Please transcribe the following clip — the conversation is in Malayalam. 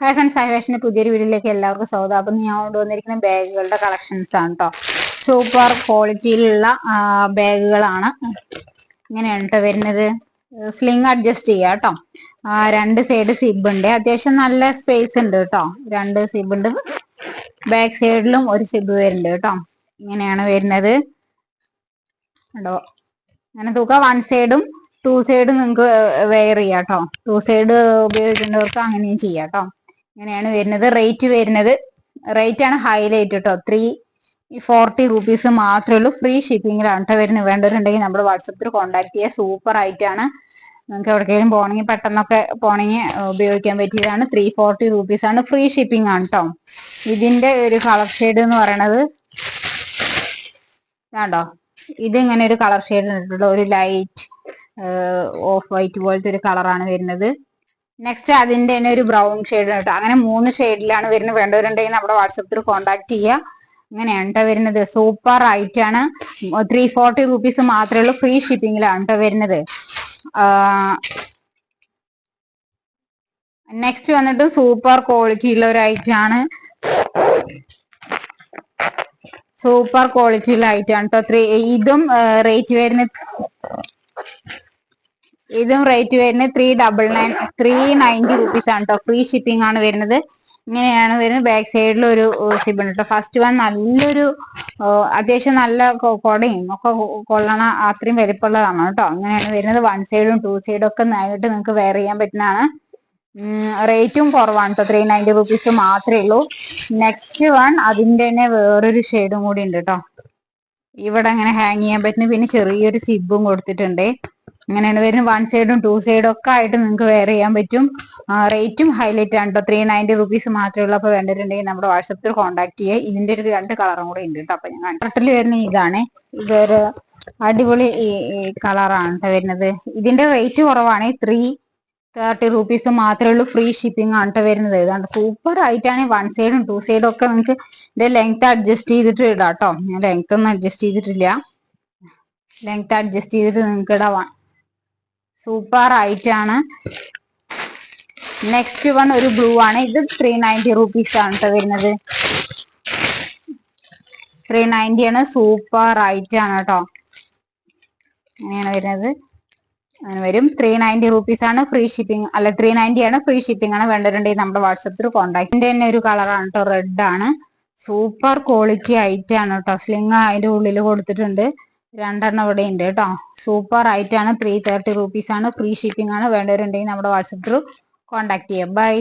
ഹായ് ഫ്രണ്ട്സ് ഹായ് ഫാഷന്റെ പുതിയൊരു വീഡിയോയിലേക്ക് എല്ലാവർക്കും സ്വാഗതം. ഞാൻ കൊണ്ടുവന്നിരിക്കുന്ന ബാഗുകളുടെ കളക്ഷൻസ് ആണ് കേട്ടോ സൂപ്പർ ക്വാളിറ്റിയിലുള്ള ബാഗുകളാണ്. ഇങ്ങനെയാണ് കേട്ടോ വരുന്നത്. സ്ലിങ് അഡ്ജസ്റ്റ് ചെയ്യാം കേട്ടോ രണ്ട് സൈഡ് സിബ് ഉണ്ട്. അത്യാവശ്യം നല്ല സ്പേസ് ഉണ്ട് കേട്ടോ രണ്ട് സിബ് ഉണ്ട്. ബാക്ക് സൈഡിലും ഒരു സിബ് വരുന്നുണ്ട് കേട്ടോ ഇങ്ങനെയാണ് വരുന്നത്. അങ്ങനെ തൂക്ക. വൺ സൈഡും ടു സൈഡ് നിങ്ങൾക്ക് വെയർ ചെയ്യാം കേട്ടോ ടു സൈഡ് ഉപയോഗിക്കേണ്ടവർക്ക് അങ്ങനെയും ചെയ്യാം കേട്ടോ ഇങ്ങനെയാണ് വരുന്നത്. റേറ്റ് വരുന്നത്. റേറ്റ് ആണ് ഹൈലൈറ്റ് കേട്ടോ ത്രീ ഫോർട്ടി റുപ്പീസ് മാത്രമേ ഉള്ളൂ. ഫ്രീ ഷിപ്പിങ്ങിലാണ് കേട്ടോ വരുന്നത്. വേണ്ടവരുണ്ടെങ്കിൽ നമ്മൾ വാട്സപ്പിൽ കോൺടാക്ട് ചെയ്യുക സൂപ്പർ ആയിട്ടാണ് നിങ്ങൾക്ക് എവിടേക്കെങ്കിലും പോകണമെങ്കിൽ പെട്ടെന്നൊക്കെ പോകണമെങ്കിൽ ഉപയോഗിക്കാൻ പറ്റിയതാണ്. ത്രീ ഫോർട്ടി റുപ്പീസ് ആണ്. ഫ്രീ ഷിപ്പിംഗ് ആണ് കേട്ടോ ഇതിന്റെ ഒരു കളർ ഷെയ്ഡ് എന്ന് പറയണത് ഇത് ഇങ്ങനെ ഒരു കളർ ഷെയ്ഡ് ഇട്ടിട്ടുള്ള ഒരു ലൈറ്റ് ഓഫ് വൈറ്റ് പോലത്തെ ഒരു കളറാണ് വരുന്നത്. നെക്സ്റ്റ് അതിന്റെ തന്നെ ഒരു ബ്രൗൺ ഷെയ്ഡ് കേട്ടോ. അങ്ങനെ മൂന്ന് ഷെയ്ഡിലാണ് വരുന്നത്. വേണ്ടവരുണ്ടെങ്കിൽ നമ്മുടെ വാട്സപ്പിൽ കോൺടാക്ട് ചെയ്യുക. അങ്ങനെയാണ് കേട്ടോ വരുന്നത്. സൂപ്പർ ആയിട്ടാണ് ത്രീ ഫോർട്ടി റുപ്പീസ് മാത്രമേ ഉള്ളൂ. ഫ്രീ ഷിപ്പിംഗിലാണ് കേട്ടോ വരുന്നത്. നെക്സ്റ്റ് വന്നിട്ട് സൂപ്പർ ക്വാളിറ്റി ഉള്ള ഒരു ഐറ്റം ആണ്. സൂപ്പർ ക്വാളിറ്റി ഉള്ള ഐറ്റം ആണ് കേട്ടോ ത്രീ ഇതും റേറ്റ് വരുന്നത് ഇതും റേറ്റ് വരുന്നത് three double nine three ninety rupees ആണ് കേട്ടോ ഫ്രീ ഷിപ്പിംഗ് ആണ് വരുന്നത്. ഇങ്ങനെയാണ് വരുന്നത്. ബാക്ക് സൈഡിൽ ഒരു സിബ് ഉണ്ട് കേട്ടോ ഫസ്റ്റ് വൺ നല്ലൊരു അത്യാവശ്യം നല്ല കൊടയും. ഒക്കെ കൊള്ളണ അത്രയും വലിപ്പമുള്ളതാണ് കേട്ടോ അങ്ങനെയാണ് വരുന്നത്. വൺ സൈഡും ടു സൈഡും ഒക്കെ നന്നായിട്ട് നിങ്ങൾക്ക് വെയർ ചെയ്യാൻ പറ്റുന്നതാണ്. റേറ്റും കുറവാണ് കേട്ടോ ത്രീ നയന്റി റുപ്പീസ് മാത്രമേ ഉള്ളൂ. നെക്സ്റ്റ് വൺ അതിന്റെ തന്നെ വേറൊരു ഷെയ്ഡും കൂടി ഉണ്ട് കേട്ടോ ഇവിടെ അങ്ങനെ ഹാങ് ചെയ്യാൻ പറ്റുന്ന പിന്നെ ചെറിയൊരു സിബും കൊടുത്തിട്ടുണ്ട്. അങ്ങനെയാണ് വരുന്നത് വൺ സൈഡും ടു സൈഡും ഒക്കെ ആയിട്ട് നിങ്ങൾക്ക് വെയർ ചെയ്യാൻ പറ്റും. റേറ്റും ഹൈലൈറ്റ് ആണ് കേട്ടോ ത്രീ നയന്റി റുപ്പീസ് മാത്രമേ ഉള്ളൂ. അപ്പോൾ വേണ്ടിട്ടുണ്ടെങ്കിൽ നമ്മുടെ വാട്സപ്പിൽ കോൺടാക്ട് ചെയ്യുക ഇതിന്റെ ഒരു രണ്ട് കളറും കൂടെ ഉണ്ട് കേട്ടോ അപ്പൊ ഞാൻ കണ്ടിൽ വരുന്ന ഇതാണ്. ഇതൊരു അടിപൊളി കളറാണ് കേട്ടോ വരുന്നത്. ഇതിന്റെ റേറ്റ് കുറവാണ്. ത്രീ തേർട്ടി റുപ്പീസ് മാത്രമേ ഉള്ളൂ. ഫ്രീ ഷിപ്പിംഗ് ആണ് കേട്ടോ വരുന്നത്. ഇതാണ് സൂപ്പർ ആയിട്ടാണ് വൺ സൈഡും ടു സൈഡും ഒക്കെ നിങ്ങൾക്ക് ഇതിന്റെ ലെങ്ത് അഡ്ജസ്റ്റ് ചെയ്തിട്ട് ഇടാം കേട്ടോ ഞാൻ ലെങ്ത് ഒന്നും അഡ്ജസ്റ്റ് ചെയ്തിട്ടില്ല. ലെങ്ത് അഡ്ജസ്റ്റ് ചെയ്തിട്ട് നിങ്ങൾക്ക് ഇടാം. സൂപ്പർ ആയിട്ടാണ് നെക്സ്റ്റ് വൺ ഒരു ബ്ലൂ ആണ്. ഇത് ത്രീ നയന്റി റുപ്പീസ് ആണ് കേട്ടോ വരുന്നത്. ത്രീ നയന്റി ആണ്. സൂപ്പർ ആയിട്ടാണ് കേട്ടോ അങ്ങനെയാണ് വരുന്നത്. അങ്ങനെ വരും. ത്രീ നയന്റി റുപ്പീസ് ആണ് ഫ്രീ ഷിപ്പിംഗ് അല്ല ത്രീ നയന്റി ആണ് ഫ്രീ ഷിപ്പിംഗ് ആണ് വേണ്ടവരുണ്ടെങ്കിൽ നമ്മുടെ വാട്സപ്പിൽ കോൺടാക്ടിന്റെ തന്നെ ഒരു കളറാണ് കേട്ടോ റെഡ് ആണ്. സൂപ്പർ ക്വാളിറ്റി ആയിട്ടാണ് കേട്ടോ സ്ലിങ് അതിന്റെ ഉള്ളിൽ കൊടുത്തിട്ടുണ്ട്. രണ്ടെണ്ണം ഇവിടെ ഉണ്ട് കേട്ടോ. സൂപ്പർ ആയിട്ടാണ് ത്രീ തേർട്ടി റുപ്പീസ് ആണ് ഫ്രീ ഷിപ്പിംഗ് ആണ് വേണ്ടവരുണ്ടെങ്കിൽ നമ്മുടെ വാട്സപ്പ് ത്രൂ കോൺടാക്ട് ചെയ്യാം. ബൈ